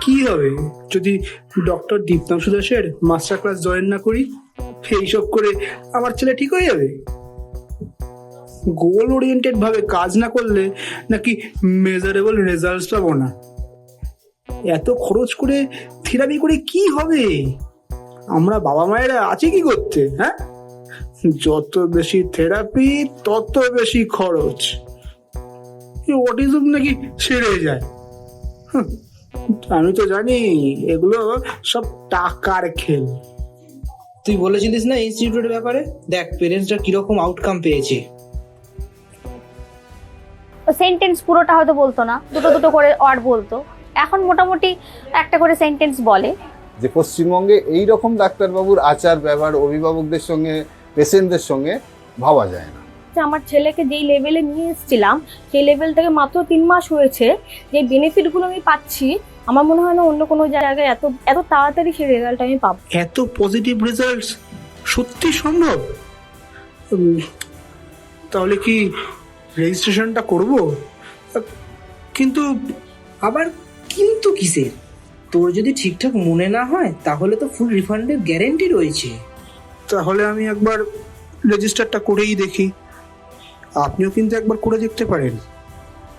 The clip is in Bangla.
কি হবে? যদি ডক্টর দীপ্তাংশু দাসের মাস্টার ক্লাস জয়েন না করি এইসব করে আমার ছেলে ঠিক হয়ে যাবে? গোল ওরিয়েন্টেড ভাবে কাজ না করলে নাকি মেজারেবল রেজাল্টস পাবো না? এত খরচ করে থেরাপি করে কি হবে? আমরা বাবা মায়েরা আছি কি করতে হ্যাঁ? যত বেশি থেরাপি তত বেশি খরচ। অটিজম নাকি সেরে যায়। হুঁ, আমি তো জানি এগুলো সব টাকার খেল। তুই বলেছিলিস না ইনস্টিটিউটের ব্যাপারে? দেখ পেরেন্টসরা কীরকম আউটকাম পেয়েছে। সেন্টেন্স পুরোটা হয়তো বলতো না দুটো দুটো করে ওয়ার্ড বলতো। এখন মোটামুটি একটা করে সেন্টেন্স বলে। যে পশ্চিমবঙ্গে এই রকম ডাক্তারবাবুর আচার ব্যবহার অভিভাবকদের সঙ্গে পেশেন্টদের সঙ্গে ভাবা যায় না। যে আমার ছেলেকে যেই লেভেলে নিয়ে এসেছিলাম সেই লেভেল থেকে মাত্র তিন মাস হয়েছে যে বেনিফিটগুলো আমি পাচ্ছি আমার মনে হয় না অন্য কোনো জায়গায় এত এত তাড়াতাড়ি সেই রেজাল্ট আমি পাবো। এত পজিটিভ রেজাল্টস সত্যি সম্ভব? তাহলে কি রেজিস্ট্রেশনটা করব? কিন্তু আবার কিন্তু কিসের? তোর যদি ঠিকঠাক মনে না হয়, তাহলে তো ফুল রিফান্ডের গ্যারেন্টি রয়েছে। তাহলে আমি একবার রেজিস্টারটা করেই দেখি। আপনিও কিন্তু একবার করে দেখতে পারেন।